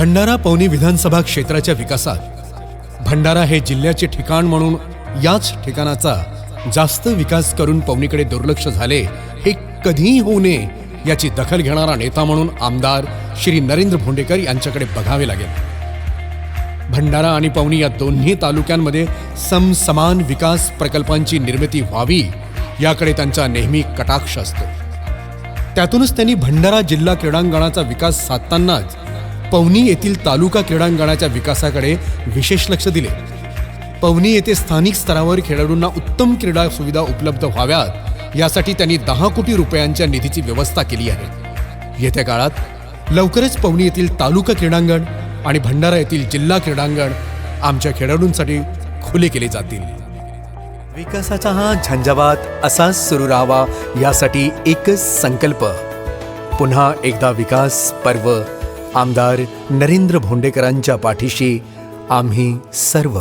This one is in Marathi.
भंडारा पवनी विधानसभा क्षेत्राच्या विकासात. भंडारा हे जिल्ह्याचे ठिकाण म्हणून याच ठिकाणाचा जास्त विकास करून पवनीकडे दुर्लक्ष झाले हे कधीही होऊ नये याची दखल घेणारा नेता म्हणून आमदार श्री नरेंद्र भोंडेकर यांच्याकडे बघावे लागेल. भंडारा आणि पवनी या दोन्ही तालुक्यांमध्ये समसमान विकास प्रकल्पांची निर्मिती व्हावी याकडे त्यांचा नेहमी कटाक्ष असतो. त्यातूनच त्यांनी भंडारा जिल्हा क्रीडांगणाचा विकास साधतानाच पवनी येथील तालुका क्रीडांगणाच्या विकासाकडे विशेष लक्ष दिले. पवनी येथे स्थानिक स्तरावर खेळाडूंना उत्तम क्रीडा सुविधा उपलब्ध व्हाव्यात यासाठी त्यांनी दहा कोटी रुपयांच्या निधीची व्यवस्था केली आहे. येत्या काळात लवकरच पवनी येथील तालुका क्रीडांगण आणि भंडारा येथील जिल्हा क्रीडांगण आमच्या खेळाडूंसाठी खुले केले जातील. विकासाचा हा झंझावात असाच सुरू राहावा यासाठी एकच संकल्प. पुन्हा एकदा विकास पर्व आमदार नरेंद्र भोंडेकरांच्या पाठीशी आम्ही सर्व